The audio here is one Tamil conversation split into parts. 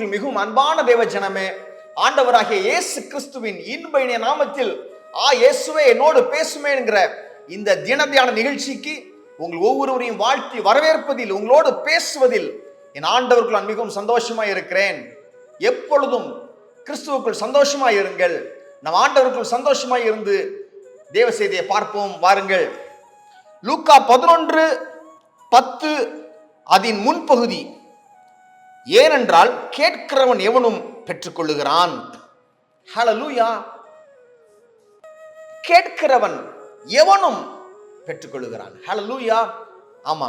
கிறிஸ்துவுக்குள் மிகவும் அன்பான தேவ ஜனமே ஆண்டவராகிய இயேசு கிறிஸ்துவின் இன்ப இணைய நாமத்தில் ஆ இயேசுவே என்னோடு பேசுமே என்கிற இந்த தினத்தியான நிகழ்ச்சிக்கு உங்கள் ஒவ்வொருவரையும் வாழ்த்தி வரவேற்பதில் உங்களோடு பேசுவதில் என் ஆண்டவர்கள் நான் மிகவும் சந்தோஷமா இருக்கிறேன். எப்பொழுதும் கிறிஸ்துவுக்குள் சந்தோஷமா இருங்கள். நம் ஆண்டவருக்குள் சந்தோஷமாய் இருந்து தேவ செய்தியை பார்ப்போம். வாருங்கள். லூக்கா பதினொன்று பத்து அதன் முன்பகுதி. ஏனென்றால் கேட்கிறவன் எவனும் பெற்றுக்கொள்ளுகிறான். ஹalleluya கேட்கிறவன் எவனும் பெற்றுக்கொள்ளுகிறான். ஹலலூயா ஆமா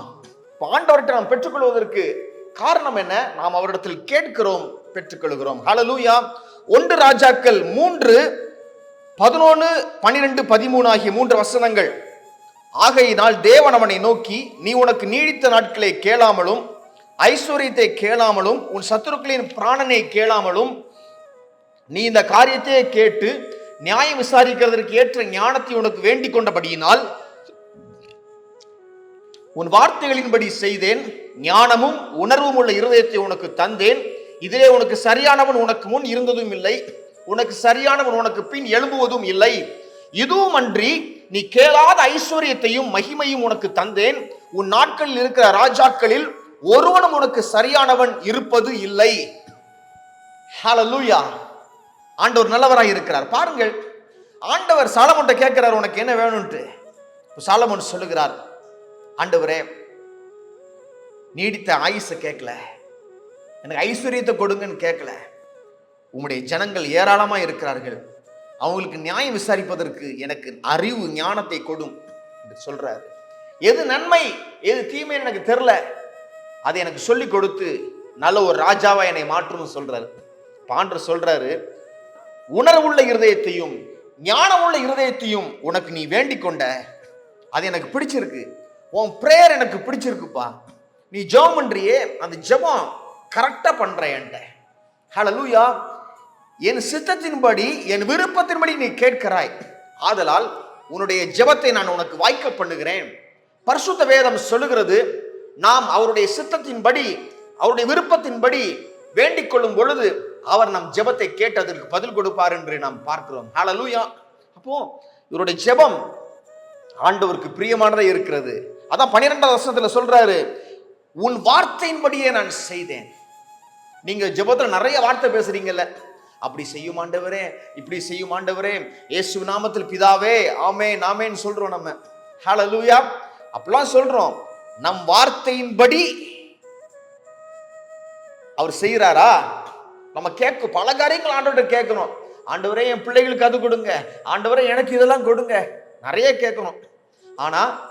இப்ப ஆண்டவர்கிட்ட நாம் பெற்றுக்கொள்வதற்கு காரணம் என்ன? நாம் அவரிடத்தில் கேட்கிறோம் பெற்றுக்கொள்கிறோம். ஹலலூயா ஒன்று ராஜாக்கள் மூன்று பதினொன்று பன்னிரெண்டு பதிமூணு ஆகிய மூன்று வசனங்கள். ஆகையினால் தேவன் அவனை நோக்கி நீ உனக்கு நீடித்த நாட்களை கேளாமலும் ஐஸ்வர்யத்தை கேளாமலும் உன் சத்துருக்களின் பிராணனை கேளாமலும் நீ இந்த காரியத்தையே கேட்டு நியாயம் விசாரிக்கிறதற்கு ஏற்ற ஞானத்தை உனக்கு வேண்டிக் கொண்டபடியினால் உன் வார்த்தைகளின்படி செய்தேன் ஞானமும் உணர்வும் உள்ள இருதயத்தை உனக்கு தந்தேன். இதிலே உனக்கு சரியானவன் உனக்கு முன் இருந்ததும் இல்லை உனக்கு சரியானவன் உனக்கு பின் எழும்புவதும் இல்லை. இதுவும் அன்றி நீ கேளாத ஐஸ்வர்யத்தையும் மகிமையும் உனக்கு தந்தேன். உன் நாட்களில் இருக்கிற ராஜாக்களில் ஒருவனும் உனக்கு சரியானவன் இருப்பது இல்லை. ஹalleluya ஆண்டவர் நல்லவராக இருக்கிறார். பாருங்கள் ஆண்டவர் சாலமோன்ட்ட கேட்கிறார் உனக்கு என்ன வேணும்ட்டு இப்ப சாலமோன் சொல்லுகிறார் ஆண்டவரே நீடித்த ஆயுசை கேட்கல. எனக்கு ஐஸ்வர்யத்தை கொடுங்கன்னு கேட்கல. உம்முடைய ஜனங்கள் ஏராளமாக இருக்கிறார்கள். அவங்களுக்கு நியாயம் விசாரிப்பதற்கு எனக்கு அறிவு ஞானத்தை கொடும். என்று சொல்றாரு. எது நன்மை எது தீமை எனக்கு தெரில அதை எனக்கு சொல்லி கொடுத்து நல்ல ஒரு ராஜாவா என்னை மாற்றும்னு சொல்றாரு. பாண்டர் சொல்றாரு உணர்வுள்ள இருதயத்தையும் உள்ள இருதயத்தையும் உனக்கு நீ வேண்டிக் கொண்ட அது எனக்கு பிடிச்சிருக்கு. உன் பிரேயர் எனக்கு பிடிச்சிருக்குப்பா. நீ ஜெபம் பண்றியே அந்த ஜெபம் கரெக்டா பண்ற ஹலோ லூயா என் சித்தத்தின்படி என் விருப்பத்தின்படி நீ கேட்கிறாய். ஆதலால் உன்னுடைய ஜெபத்தை நான் உனக்கு வாய்க்க பண்ணுகிறேன். பரிசுத்த வேதம் சொல்லுகிறது நாம் அவருடைய சித்தத்தின்படி அவருடைய விருப்பத்தின்படி வேண்டிக் கொள்ளும் பொழுது அவர் நம் ஜெபத்தை கேட்டதற்கு பதில் கொடுப்பார் என்று நாம் பார்க்கிறோம். ஹலலூயா அப்போ இவருடைய ஜெபம் ஆண்டவருக்கு பிரியமானதே இருக்கிறது. அதான் பன்னிரெண்டாவது வருஷத்துல சொல்றாரு உன் வார்த்தையின்படியே நான் செய்தேன். நீங்க ஜெபத்துல நிறைய வார்த்தை பேசுறீங்கல்ல. அப்படி செய்யும் ஆண்டவரே இப்படி செய்யும் ஆண்டவரே இயேசு நாமத்தில் பிதாவே ஆமே நாமேன்னு சொல்றோம் நம்ம. ஹலலூயா அப்படிலாம் சொல்றோம். நம் வார்த்தையின்படி அவர் செய்கிறாரா? நம்ம கேட்க பல காரியங்கள் ஆண்டவர்கிட்ட கேட்கணும். ஆண்டவரே என் பிள்ளைகளுக்கு அது கொடுங்க. ஆண்டவரே எனக்கு இதெல்லாம் கொடுங்க. நிறைய கேட்கணும். ஆனா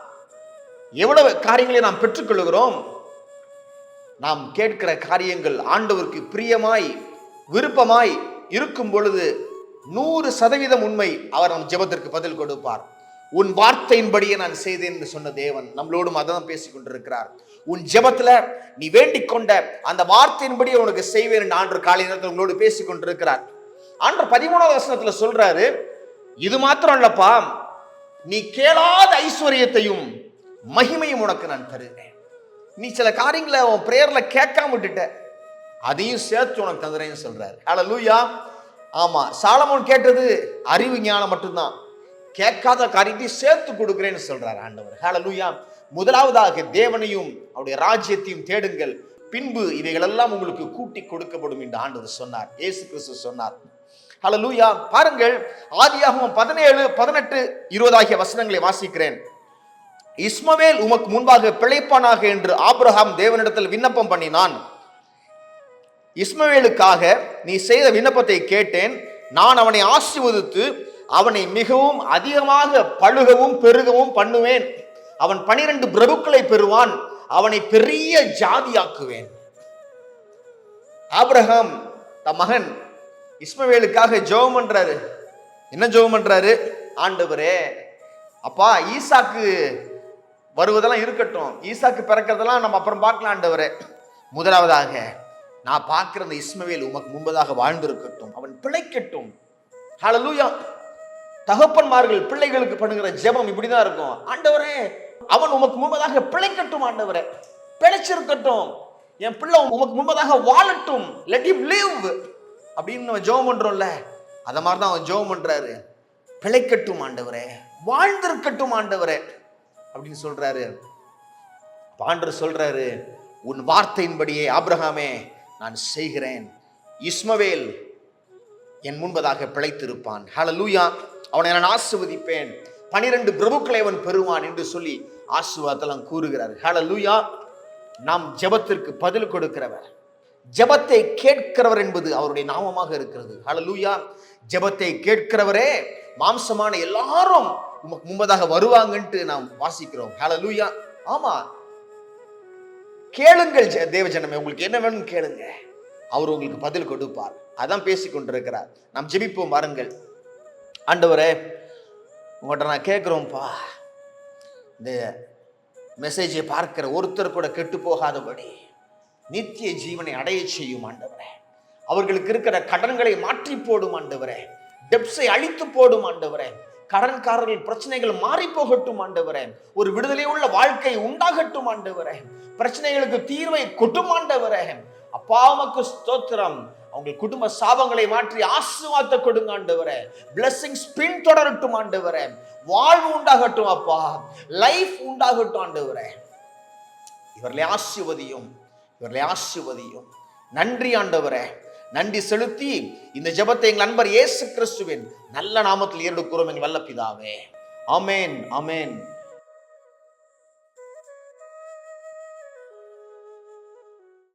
எவ்வளவு காரியங்களை நாம் பெற்றுக்கொள்கிறோம்? நாம் கேட்கிற காரியங்கள் ஆண்டவருக்கு பிரியமாய் விருப்பமாய் இருக்கும் பொழுது நூறு சதவீதம் உண்மை அவர் நம் ஜெபத்திற்கு பதில் கொடுப்பார். உன் வார்த்தையின்படியே நான் செய்தேன் என்று சொன்ன தேவன் நம்மளோடும் அதான் பேசிக் கொண்டிருக்கிறார். உன் ஜெபத்துல நீ வேண்டிக் கொண்ட அந்த வார்த்தையின்படியே உனக்கு செய்வேன் என்று ஆண்டு காலை நேரத்தில் உங்களோடு பேசிக் கொண்டிருக்கிறார். ஆண்டு பதிமூணாவது வசனத்துல சொல்றாரு இது மாத்திரம் இல்லப்பா நீ கேளாத ஐஸ்வர்யத்தையும் மகிமையும் உனக்கு நான் தருகிறேன். நீ சில காரியங்களை உன் பிரேயர்ல கேட்காம விட்டுட்ட அதையும் சேர்த்து உனக்கு தந்துறேன்னு சொல்றாரு. லூயா ஆமா சாலமோன் கேட்டது அறிவு ஞானம் மட்டும்தான். கேட்காத காரியத்தையும் சேர்த்து கொடுக்குறேன்னு சொல்றார் ஆண்டவர். ஹalleluya முதலாவதாக தேவனையும் அவருடைய ராஜ்யத்தையும் தேடுங்கள். பின்பு இவைகளெல்லாம் உங்களுக்கு கூட்டி கொடுக்கப்படும் என்று ஆண்டவர் சொன்னார். ஏசு கிறிஸ்து சொன்னார். ஹலலூயா பாருங்கள் ஆதியாகவும் பதினேழு பதினெட்டு இருபது ஆகிய வசனங்களை வாசிக்கிறேன். இஸ்மவேல் உமக்கு முன்பாக பிழைப்பானாக என்று ஆப்ரஹாம் தேவனிடத்தில் விண்ணப்பம் பண்ணினான். இஸ்மவேலுக்காக நீ செய்த விண்ணப்பத்தை கேட்டேன். நான் அவனை ஆசிர்வதித்து அவனை மிகவும் அதிகமாக பழுகவும் பெருகவும் பண்ணுவேன். அவன் பனிரெண்டு பிரபுக்களை பெறுவான். அவனை பெரிய ஜாதியாக்குவேன். ஆப்ரஹாம் தம் மகன் இஸ்மவேலுக்காக ஜெபம் பண்றாரு. என்ன ஜெபம் பண்றாரு? ஆண்டவரே அப்பா ஈசாக்கு வருவதெல்லாம் இருக்கட்டும். ஈசாக்கு பிறக்கிறதெல்லாம் நம்ம அப்புறம் பார்க்கலாம் ஆண்டவரே. முதலாவதாக நான் பார்க்கிற அந்த இஸ்மவேல் உமக்கு முன்பதாக வாழ்ந்திருக்கட்டும். அவன் பிழைக்கட்டும். ஹலலூயா தகப்பன்மார்கள் பிள்ளைகளுக்கு பண்ணுகிற ஜெபம் இப்படிதான் இருக்கும். ஆண்டவரே அவன் உமக்கு முன்பதாக பிழைக்கட்டும் ஆண்டவரே. பிழைச்சிருக்கட்டும். என் பிள்ளை உமக்கு முன்பதாக வாழட்டும். லெட் இம் லிவ் அப்படின்னு நம்ம ஜெபம் பண்றோம்ல அத மாதிரி தான் அவன் ஜெபம் பண்றாரு. பிழைக்கட்டும் ஆண்டவரே. வாழ்ந்திருக்கட்டும் ஆண்டவரே. அப்படின்னு சொல்றாரு. பாண்டர் சொல்றாரு உன் வார்த்தையின்படியே ஆப்ரஹாமே நான் செய்கிறேன். இஸ்மவேல் என் முன்பதாக பிழைத்திருப்பான். ஹலலூயா அவனை நான் ஆசிர்வதிப்பேன். பனிரெண்டு பிரபுக்களை அவன் பெறுவான் என்று சொல்லி ஆசுவாதெல்லாம் கூறுகிறார். ஹalleluya நாம் ஜெபத்திற்கு பதில் கொடுக்கிறவர். ஜெபத்தை கேட்கிறவர் என்பது அவருடைய நாமமாக இருக்கிறது. ஹalleluya ஜெபத்தை கேட்கிறவரே மாம்சமான எல்லாரும் உமக்கு முன்பதாக வருவாங்கன்ட்டு நாம் வாசிக்கிறோம். ஹalleluya ஆமா. கேளுங்கள் ஜெ- தேவ உங்களுக்கு என்ன வேணும் கேளுங்க. அவர் உங்களுக்கு பதில் கொடுப்பார். அதான் பேசிக்கொண்டிருக்கிறார். நாம் ஜெபிப்போம் வாருங்கள். ஆண்டவரே உங்கள்கிட்ட நான் கேட்குறோம்ப்பா இந்த மெசேஜை பார்க்கிற ஒருத்தர் கூட கெட்டு போகாதபடி நித்திய ஜீவனை அடைய செய்யும் ஆண்டவரே. அவர்களுக்கு இருக்கிற கடன்களை மாற்றி போடும் ஆண்டவரே. டெப்ஸை அழித்து போடும் ஆண்டவரே. கடன்காரர்கள் பிரச்சனைகள் மாறி போகட்டும் ஆண்டவரே. ஒரு விடுதலை உள்ள வாழ்க்கை உண்டாகட்டும் ஆண்டவரே. பிரச்சனைகளுக்கு தீர்வை கொட்டும் ஆண்டவரே அப்பா உமக்கு ஸ்தோத்திரம். அவங்க குடும்ப சாபங்களை மாற்றி ஆசீர்வாதத்தை கொடுங்க ஆண்டவரே. பிளெஸிங்ஸ் பின் தொடரட்டும் ஆண்டவரே. வாழ்வு உண்டாகட்டும் அப்பா. லைஃப் உண்டாகட்டும் ஆண்டவரே. இவர்களை ஆசிர்வதியும் இவர்களை ஆசிர்வதியும். நன்றி ஆண்டவரே. நன்றி செலுத்தி இந்த ஜெபத்தை எங்கள் நண்பர் இயேசு கிறிஸ்துவின் நல்ல நாமத்தில் ஏறெடுக்கிறோம் எங்கள் வல்ல பிதாவே அமேன்